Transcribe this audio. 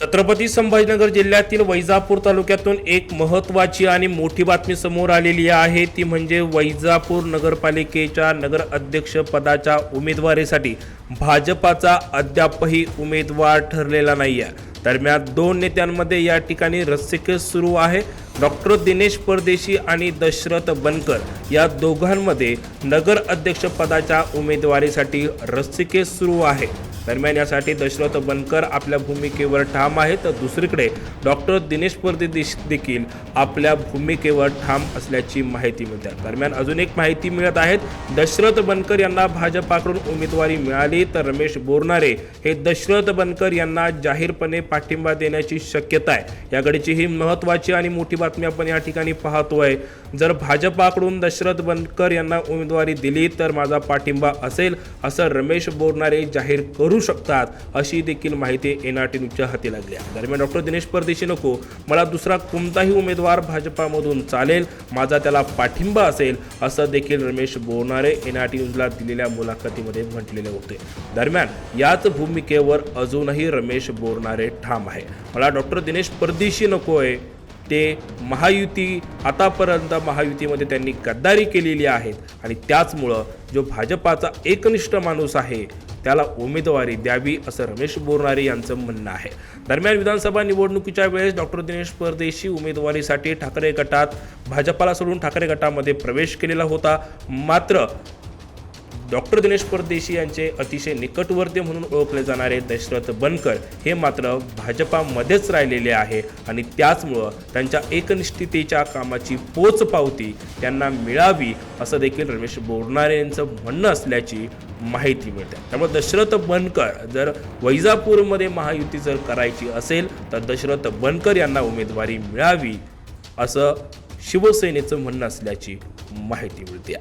छत्रपती संभाजीनगर जिल्ह्यातील वैजापूर तालुक्यातून एक महत्त्वाची आणि मोठी बातमी समोर आलेली आहे. ती म्हणजे वैजापूर नगरपालिकेच्या नगर अध्यक्ष पदाच्या उमेदवारीसाठी भाजपाचा अद्यापही उमेदवार ठरलेला नाही आहे दरम्यान दोन नेत्यांमध्ये या ठिकाणी रस्सीखेच सुरू आहे. डॉक्टर दिनेश परदेशी आणि दशरथ बनकर या दोघांमध्ये नगर अध्यक्षपदाच्या उमेदवारीसाठी रस्सीखेच सुरू आहे. दरम्यान यासाठी दशरथ बनकर आपल्या भूमिकेवर ठाम आहे. तर दुसरीकडे डॉक्टर दिनेश परदेश देखील आपल्या भूमिकेवर ठाम असल्याची माहिती मिळते. दरम्यान अजून एक माहिती मिळत आहेत दशरथ बनकर यांना भाजपाकडून उमेदवारी मिळाली. तर रमेश बोरणारे हे दशरथ बनकर यांना जाहीरपणे पाठिंबा देण्याची शक्यता आहे. याकडची ही महत्त्वाची आणि मोठी बातमी आपण या ठिकाणी पाहतोय. जर भाजपाकडून दशरथ बनकर यांना उमेदवारी दिली तर माझा पाठिंबा असेल असं रमेश बोरणारे जाहीर करू करू शकतात अशी देखील माहिती एनआरटी न्यूजच्या हाती लागली आहे. दरम्यान डॉक्टर दिनेश परदेशी नको मला दुसरा कोणताही उमेदवार भाजपामधून चालेल माझा त्याला पाठिंबा असेल असं देखील रमेश बोरनारे एनआरटी न्यूजला दिलेल्या मुलाखतीमध्ये म्हटलेले होते. दरम्यान याच भूमिकेवर अजूनही रमेश बोरणारे ठाम आहे. मला डॉक्टर दिनेश परदेशी नको आहे ते महायुती आतापर्यंत महायुतीमध्ये त्यांनी गद्दारी केलेली आहेत. आणि त्याचमुळं जो भाजपाचा एकनिष्ठ माणूस आहे त्याला उमेदवारी द्यावी असं रमेश बोरणारे यांचं म्हणणं आहे. दरम्यान विधानसभा निवडणुकीच्या वेळेस डॉक्टर दिनेश परदेशी उमेदवारीसाठी ठाकरे गटात भाजपाला सोडून ठाकरे गटामध्ये प्रवेश केलेला होता. मात्र डॉक्टर दिनेश परदेशी यांचे अतिशय निकटवर्ती म्हणून ओळखले जाणारे दशरथ बनकर हे मात्र भाजपामध्येच राहिलेले आहे आणि त्याचमुळं त्यांच्या एकनिष्ठतेच्या कामाची पोच पावती त्यांना मिळावी असं देखील रमेश बोरणारे यांचं म्हणणं असल्याची माहिती मिळते. त्यामुळे दशरथ बनकर जर वैजापूरमध्ये महायुती जर करायची असेल तर दशरथ बनकर यांना उमेदवारी मिळावी असं शिवसेनेचं म्हणणं असल्याची माहिती मिळते.